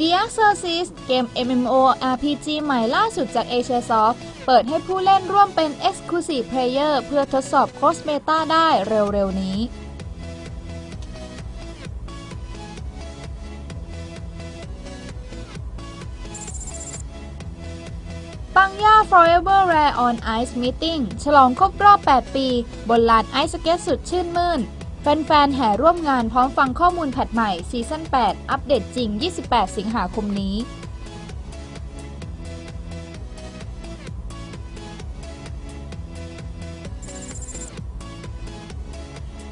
The Exorcist เกม MMORPG ใหม่ล่าสุดจาก Asia Soft เปิดให้ผู้เล่นร่วมเป็น Exclusive Player เพื่อทดสอบ Cross Meta ได้เร็วๆนี้ ปังย่า Forever Rare on Ice Meeting ฉลองครบรอบ 8 ปี บนลานไอซ์สเก็ตสุดชื่นมื่น แฟนๆ แห่ร่วมงานพร้อมฟังข้อมูลแพทใหม่ซีซั่น 8 อัปเดตจริง 28 สิงหาคมนี้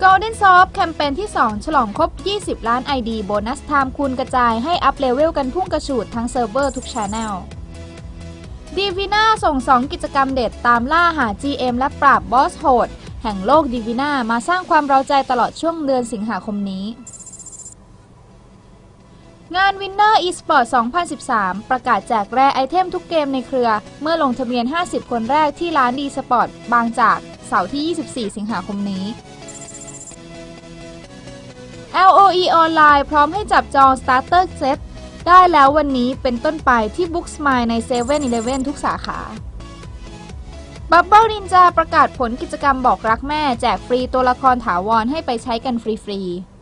Golden Soft แคมเปญที่ 2 ฉลองครบ 20 ล้าน ID โบนัสไทม์คูณกระจายให้อัพเลเวลกันพุ่งกระฉูดทั้งเซิร์ฟเวอร์ทุกช anel ดีวีนาส่ง 2 กิจกรรมเด็ดตามล่าหา GM และปราบบอสโหด แห่งโลกดีวีนามาสร้างความเร้าใจตลอดช่วงเดือนสิงหาคมนี้ งาน Winner eSport 2013 ประกาศแจกแรไอเทมทุกเกมในเครือ เมื่อลงทะเบียน 50 คนแรกที่ร้านดีสปอร์ตบางจากเสาร์ที่ 24 สิงหาคมนี้ LOE ออนไลน์พร้อมให้จับจอง Starter Set ได้แล้ววันนี้เป็นต้นไปที่ Booksmile ใน7 e เ e ่ e อทุกสาขา บับเบิลนินจาประกาศผลกิจกรรมบอกรักแม่ แจกฟรีตัวละครถาวรให้ไปใช้กันฟรีๆ